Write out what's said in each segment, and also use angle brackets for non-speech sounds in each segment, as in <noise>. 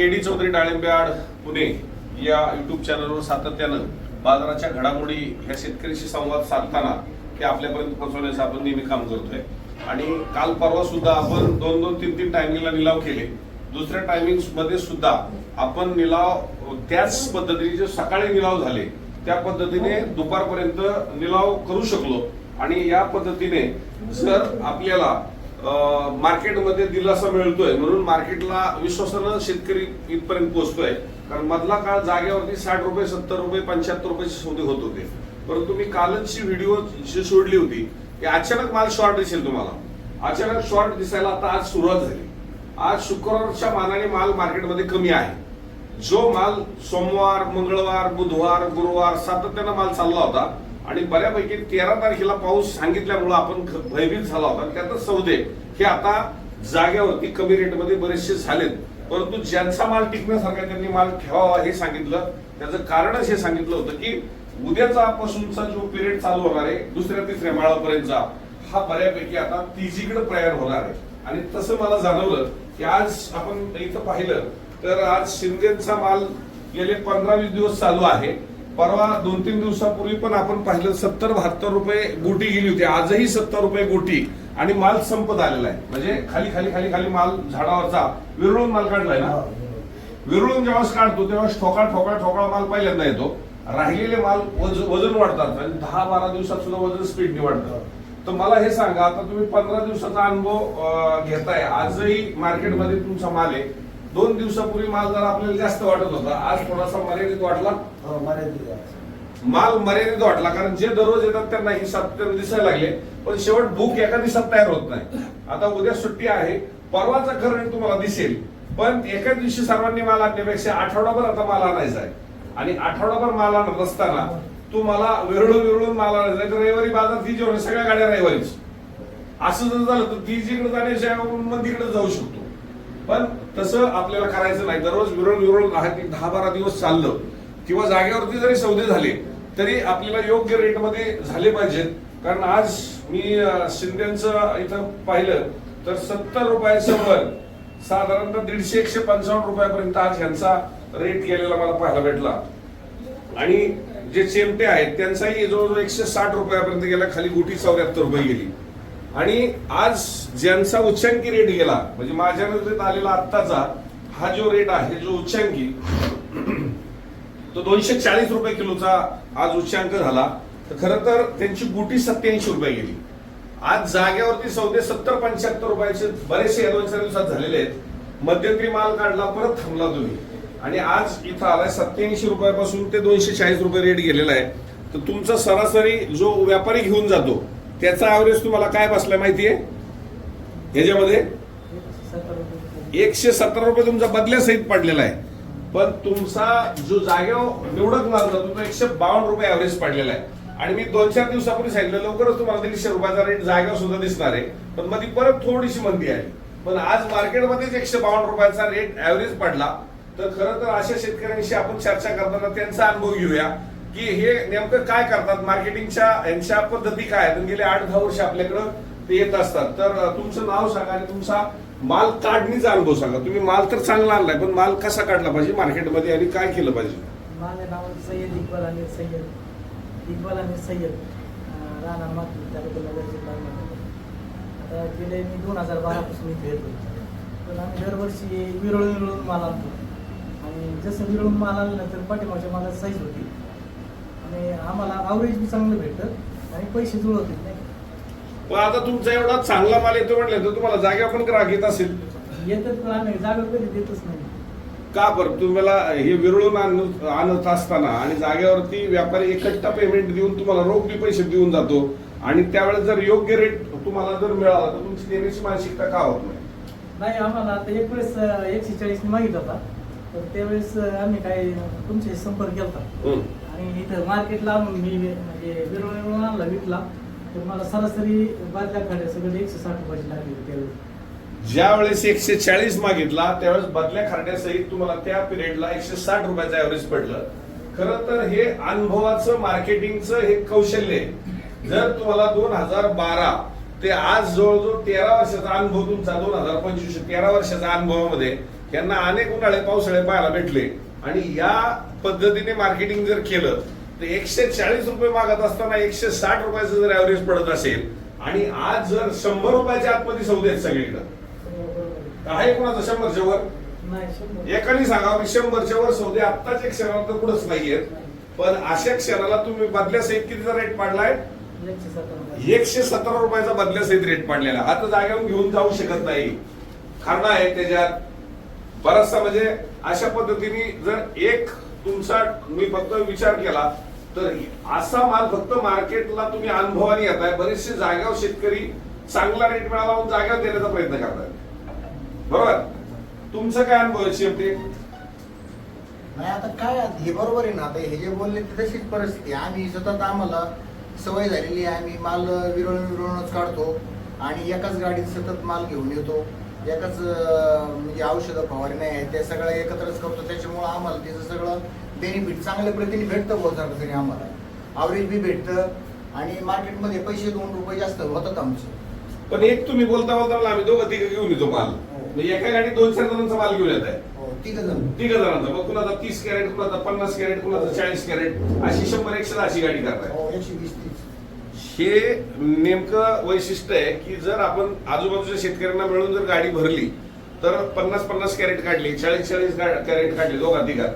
के D Chaudhari डाळिंब्याड पुणे या YouTube चॅनलवर सातत्यानं बाजाराच्या घडामोडी ह्या शेतकऱ्याशी संवाद साधताना ते आपल्यापर्यंत पोहोचवण्याचं आपण नेहमी काम करतोय. आणि काल परवा सुद्धा आपण दोन दोन तीन तीन टायमिंगला निलाव केले. दुसऱ्या टायमिंगमध्ये सुद्धा आपण निलाव त्याच पद्धतीने जे सकाळी निलाव झाले त्या पद्धतीने दुपारपर्यंत निलाव करू शकलो. आणि या पद्धतीने जर आपल्याला मार्केटमध्ये दिलासा मिळतोय. म्हणून मार्केटला विश्वासानं शेतकरी इथपर्यंत पोहोचतोय. कारण मधला काळ जागेवरती साठ रुपये सत्तर रुपये पंच्याहत्तर रुपयाचे सौदे होत होते. परंतु मी कालची व्हिडिओ जी सोडली होती की अचानक माल शॉर्ट दिसेल तुम्हाला. अचानक शॉर्ट दिसायला आता आज सुरुवात झाली. आज शुक्रवारच्या मानाने माल मार्केटमध्ये कमी आहे. जो माल सोमवार मंगळवार बुधवार गुरुवार सातत्यानं माल चालला होता. आणि बऱ्यापैकी तेरा तारखेला पाऊस सांगितल्यामुळं आपण भयभीत झाला होता. त्यातच सौदे हे आता जाग्यावरती कमी रेटमध्ये बरेचसे झालेत. परंतु ज्यांचा माल टिकण्यासारखा त्यांनी माल ठेवावा हे सांगितलं. त्याचं कारणच हे सांगितलं होतं की उद्याचा पासूनचा जो पिरियड चालू होणार आहे दुसऱ्या तिसऱ्या माळापर्यंतचा हा बऱ्यापैकी आता तिजीकडे प्रयाण होणार आहे. आणि तसं मला जाणवलं की आज आपण इथं पाहिलं तर आज शिंदेचा माल गेले पंधरा वीस दिवस चालू आहे. परवा दोन तीन दिवसापूर्वी पण आपण पाहिलं सत्तर बहात्तर रुपये गोटी गेली होती. आजही सत्तर रुपये गोटी आणि माल संपत आलेला आहे. म्हणजे खाली खाली खाली खाली माल झाडावरचा विरळून माल काढलाय ना? विरळून जेव्हा काढतो तेव्हा ठोकाळ ठोकाळ ठोकाळ माल पहिल्यांदा येतो. राहिलेले माल वज- वजन वाढतात. आणि दहा बारा दिवसात सुद्धा वजन स्पीडने वाढतं. तर मला हे सांगा आता तुम्ही पंधरा दिवसाचा अनुभव घेताय. आजही मार्केटमध्ये तुमचा माल आहे. दोन दिवसापूर्वी माल जरा आपल्याला जास्त वाटत होता. आज थोडासा मर्यादित वाटला हो, मर्यादित आहे. माल मर्यादित वाटला कारण जे दररोज येतात त्यांना ही सातत्याने दिसायला लागले. पण शेवट भूक एका दिवसात तयार होत नाही. आता उद्या सुट्टी आहे. परवाचा खरं रेट तुम्हाला दिसेल पण एका दिवशी सर्वांनी माल आणण्यापेक्षा आठवडाभर आता माल आणायचा आहे. आणि आठवडाभर माल आणत असताना तुम्हाला विरळून विरळून माल आणायचा आहे. तर रविवारी बाजार ती जेवण सगळ्या गाड्या रविवारीच. असं जर झालं तर ती जिकडे जाण्याच्या आपण मंदीकडे जाऊ शकतो. पण तसं आपल्याला करायचं नाही. दररोज विरळ विरळ दहा बारा दिवस चाललं किंवा जागेवरती जरी सौदे झाले तरी आपल्याला योग्य रेटमध्ये झाले पाहिजेत. कारण आज मी शिंद्यांचं इथं पाहिलं तर सत्तर रुपयाचं वर साधारणतः दीडशे एकशे पंचावन्न रुपयापर्यंत आज ह्यांचा रेट गेलेला मला पाहायला भेटला. आणि जे चेमटे आहेत त्यांचाही जवळजवळ एकशे साठ रुपयापर्यंत गेला खाली गुटी चौऱ्याहत्तर रुपये गेली. आणि आज ज्यांचा उच्चांकी रेट गेला म्हणजे माझ्या नजरेत आलेला आत्ताचा हा जो रेट आहे जो उच्चांकी तो दोनशे चाळीस रुपये किलोचा आज उच्चांक झाला. तर खरं तर त्यांची गुटी सत्याऐंशी रुपये गेली. आज जागेवरती सौदे सत्तर पंच्याहत्तर रुपयाचे बरेचसे या दोन चार दिवसात झालेले आहेत. मध्यंतरी माल काढला परत थांबला तुम्ही. आणि आज इथं आलाय सत्याऐंशी रुपयापासून ते दोनशे चाळीस रुपये रेट गेलेला आहे. तर तुमचा सरासरी जो व्यापारी घेऊन जातो त्याचा ऍव्हरेज तुम्हाला काय बसलाय माहितीये? ह्याच्यामध्ये एकशे सतरा रुपये तुमचा बदल्यासहित पडलेला आहे. पण तुमचा जो जागेवर निवडक माल तुमचा एकशे बावन्न रुपये ऍव्हरेज पडलेला आहे. आणि मी दोन चार दिवसापूर्वी सांगितलं लवकरच तुम्हाला दीडशे रुपयाचा रेट जागेवर सुद्धा दिसणार आहे. पण मध्ये परत थोडीशी मंदी आहे. पण आज मार्केटमध्येच एकशे बावन्न रुपयाचा रेट ऍव्हरेज पडला. तर खरं तर अशा शेतकऱ्यांशी आपण चर्चा करताना त्यांचा अनुभव घेऊया. की हे नेमकं काय करतात? मार्केटिंगच्या यांच्या पद्धती काय आहेत? गेले आठ दहा वर्ष आपल्याकडं ते येत असतात. तर तुमचं नाव सांगा आणि तुमचा माल काढणीचा अनुभव सांगा. तुम्ही माल तर चांगला आणलाय पण माल कसा काढला पाहिजे मार्केटमध्ये आणि काय केलं पाहिजे? माझं नाव सय्यद इक्बाल अमीर सय्यद. इक्बाल अमीर सय्यद. राहणार मातूर तालुका जिल्हा आता गेले मी दोन हजार बारापासून इथे येतो. पण आम्ही दरवर्षी विरळून विरळून माल आणतो. आणि जसं विरळून माल आलं ना तर पाठीमागच्या मालात साईज होती. आणि आम्हाला आवरेज बी चांगलं भेटतं आणि पैसे जुळत होते नाही पण आता तुमचा एवढा चांगला माल येतो म्हटलं तर तुम्हाला जागेवर पण ग्राहक येत असेल. येतात पण आम्ही जागा कधी देतच नाही. का बरं? तुम्हाला हे विरळून आणत आणत असताना आणि जागेवरती व्यापारी एकट्टा पेमेंट देऊन तुम्हाला रोख बी पैसे देऊन जातो आणि त्यावेळेस जर योग्य रेट तुम्हाला जर मिळाला तर तुमची देण्याची मानसिकता का होत नाही? नाही आम्हाला आता एक वेळेस अं, एकशे चाळीस मागितला होता. तर त्यावेळेस आम्ही काय तुमचे संपर्क केला. आणि इथं मार्केटला मी म्हणजे विरवून आणला विकला. तर मला सरासरी बादल्या खाड्या सगळं एकशे साठ रुपयाची लागली त्यावेळेस. ज्या वेळेस एकशे चाळीस मागितला त्यावेळेस बदल्या खारड्यासहित तुम्हाला त्या पिरियडला एकशे साठ रुपयाचं ऍव्हरेज पडलं. खरं तर हे अनुभवाचं मार्केटिंगचं हे कौशल्य आहे. जर तुम्हाला दोन हजार बारा ते आज जवळजवळ तेरा वर्षाचा अनुभव तुमचा दोन हजार पंचवीस तेरा वर्षाच्या अनुभवामध्ये यांना अनेक उन्हाळे पावसाळे पाहायला भेटले. आणि या पद्धतीने मार्केटिंग जर केलं तर एकशे चाळीस रुपये मागत असताना एकशे साठ रुपयाचं जर ऍव्हरेज पडत असेल आणि आज जर शंभर रुपयाच्या आतमध्ये सौदे आहेत सगळीकडं आहे. कोणाचं शंभरच्या वर? एकाने सांगा की शंभरच्या वर सौदे आत्ताच एक क्षणाला तर पुढंच नाहीयेत. पण अशा क्षणाला तुम्ही बदल्या सहित कितीचा रेट पाडलाय? एकशे सतरा रुपयाचा बदल्या सहित रेट पाडलेला. आता जागेवर घेऊन जाऊ शकत नाही. कारण आहे त्याच्यात बराचसा म्हणजे अशा पद्धतीने जर एक तुमचा मी फक्त विचार केला तर असा माल फक्त मार्केटला तुम्ही अनुभवाने येत आहे बरेचसे जाग्यावर शेतकरी चांगला रेट मिळाला म्हणून जाग्यावर देण्याचा प्रयत्न करतात बरोबर? तुमचं काय अनुभव आहे शेवटी? नाही आता काय हे बरोबर आहे ना आता हे जे बोलले ते तशीच परिस्थिती आहे. आम्ही सतत आम्हाला सवय झालेली आहे. आम्ही माल विरळून विरळूनच काढतो आणि एकाच गाडीत सतत माल घेऊन येतो. एकाच म्हणजे औषधं फवारे नाही आहे ते सगळं एकत्रच करतो. त्याच्यामुळं आम्हाला त्याचं सगळं बेनिफिट चांगल्या पद्धतीने भेटतं बहुत तरी आम्हाला. आवरेज बी भेटतं आणि मार्केटमध्ये पैसे दोन रुपये जास्त होतात आमचे. पण एक तुम्ही बोलता बोलता मला आम्ही दोघं तिघं घेऊन येतो माल. म्हणजे एका गाडीत दोन चार जणांचा माल घेऊन येत आहे. हो तिघ जण. तिघ जणांचा. मग कुणाचा तीस कॅरेट कुणाचा पन्नास कॅरेट कुणाचा चाळीस कॅरेट अशी शंभर एकशे अशी गाडी करताय. हो एकशे वीस हे नेमकं वैशिष्ट्य आहे की जर आपण आजूबाजूच्या शेतकऱ्यांना मिळून जर गाडी भरली तर पन्नास पन्नास कॅरेट काढली चाळीस चाळीस कॅरेट काढली दोघा तिघात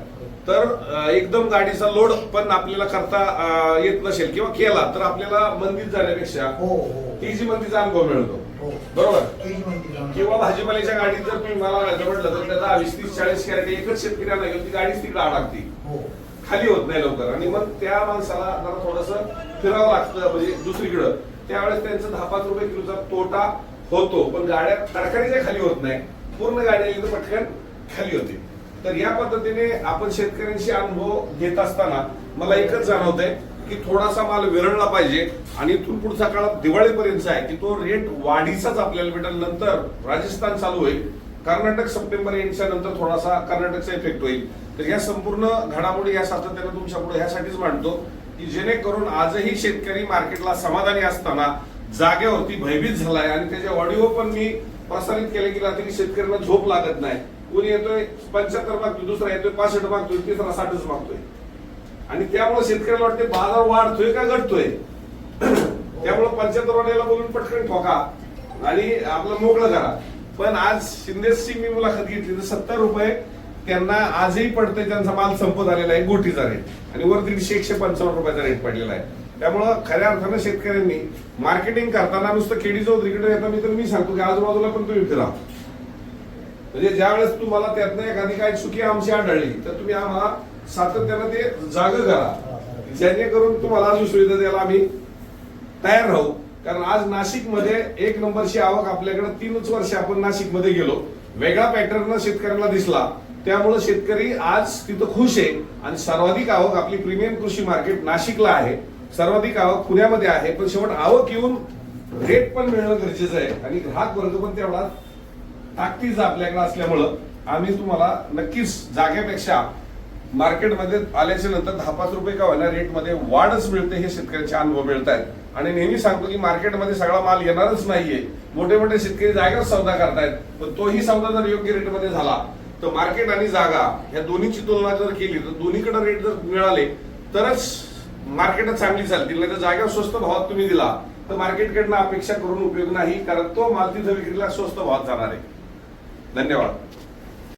तर एकदम गाडीचा लोड पण आपल्याला करता येत नसेल किंवा केला तर आपल्याला मंदीत जाण्यापेक्षा हो हो. ती जी मंदीचा अनुभव मिळतो. हो. बरोबर. किंवा भाजीपाल्याच्या गाडीत जर तुम्ही मला म्हटलं तर त्याचा वीस तीस चाळीस कॅरेट एकच शेतकऱ्यांना घेऊन ती गाडीच तिकडे हो. खाली होत नाही लवकर. आणि मग त्या माणसाला जरा थोडस फिरावं लागतं म्हणजे दुसरीकडं. त्यावेळेस त्यांचं दहा पाच रुपये किलोचा तोटा होतो पण गाड्या तरकारीच्या खाली होत नाही. पूर्ण गाडी आली तर पटकन खाली होते. तर या पद्धतीने आपण शेतकऱ्यांशी अनुभव घेत असताना मला एकच जाणवतंय की थोडासा माल विरळला पाहिजे आणि इथून पुढचा काळ दिवाळीपर्यंत आहे की तो रेट वाढीचाच आपल्याला भेटेल. नंतर राजस्थान चालू होईल. कर्नाटक सप्टेंबर एंडच्या नंतर थोडासा कर्नाटकचा इफेक्ट होईल. तर या संपूर्ण घडामोडी या सातत्यानं तुमच्यापुढे ह्यासाठीच मांडतो की जेणेकरून आजही शेतकरी मार्केटला समाधानी असताना जागेवरती भयभीत झालाय आणि त्याचे ऑडिओ पण मी प्रसारित केले की रात्री शेतकऱ्यांना झोप लागत नाही. कोणी येतोय पंच्याहत्तर मागतोय दुसरा येतोय पासष्ट मागतोय तिसरा साठच मागतोय. आणि त्यामुळे शेतकऱ्याला वाटते बाजार वाढतोय का घटतोय? <clears throat> त्यामुळे पंच्याहत्तर वाड्याला बोलून पटकन ठोका आणि आपलं मोकळं करा. पण आज शिंदेची मी मुलाखत घेतली तर सत्तर रुपये त्यांना आजही पडतंय त्यांचा माल संपत आलेला आहे गोटीचा रेट आणि वर दीडशे एकशे पंचावन्न रुपयाचा रेट पडलेला आहे. त्यामुळं खऱ्या अर्थानं शेतकऱ्यांनी मार्केटिंग करताना नुसतं केडी चौधरीकडे येता मी तर मी सांगतो की आजूबाजूला पण तुम्ही फिरा. म्हणजे ज्या वेळेस तुम्हाला त्यातनं एखादी काही चुकी आमची आढळली तर तुम्ही आम्हाला सातत्यानं ते जाग करा. जेणेकरून तुम्हाला अजून सुविधा द्यायला आम्ही तयार राहू. कारण आज नाशिकमध्ये एक नंबरची आवक आपल्याकडे तीनच वर्ष आपण नाशिकमध्ये गेलो. वेगळा पॅटर्न शेतकऱ्यांना दिसला. त्यामुळे शेतकरी आज तिथं खुश आहे. आणि सर्वाधिक आवक आपली प्रीमियम कृषी मार्केट नाशिकला आहे. सर्वाधिक आवक पुण्यामध्ये आहे. पण शेवट आवक येऊन रेट पण मिळणं गरजेचं आहे. आणि ग्राहक वर्ग पण तेवढा ताकदीच आपल्याकडे असल्यामुळं आम्ही तुम्हाला नक्कीच जागेपेक्षा मार्केटमध्ये आल्याच्यानंतर दहा पाच रुपये का होणार रेटमध्ये वाढच मिळते हे शेतकऱ्यांचे अनुभव मिळत आहेत आणि नेहमी सांगतो की मार्केटमध्ये सगळा माल येणारच नाहीये. मोठे मोठे शेतकरी जागेवर सौदा करतायत. पण तोही सौदा जर योग्य रेटमध्ये झाला तर मार्केट आणि जागा ह्या दोन्हीची तुलना जर केली तर दोन्हीकडे रेट जर मिळाले तरच मार्केट चांगली चालतील. नाही तर जागा स्वस्त भावात तुम्ही दिला तर मार्केटकडनं अपेक्षा करून उपयोग नाही कारण तो माल तिथं विक्रीला स्वस्त भावात जाणार आहे. धन्यवाद.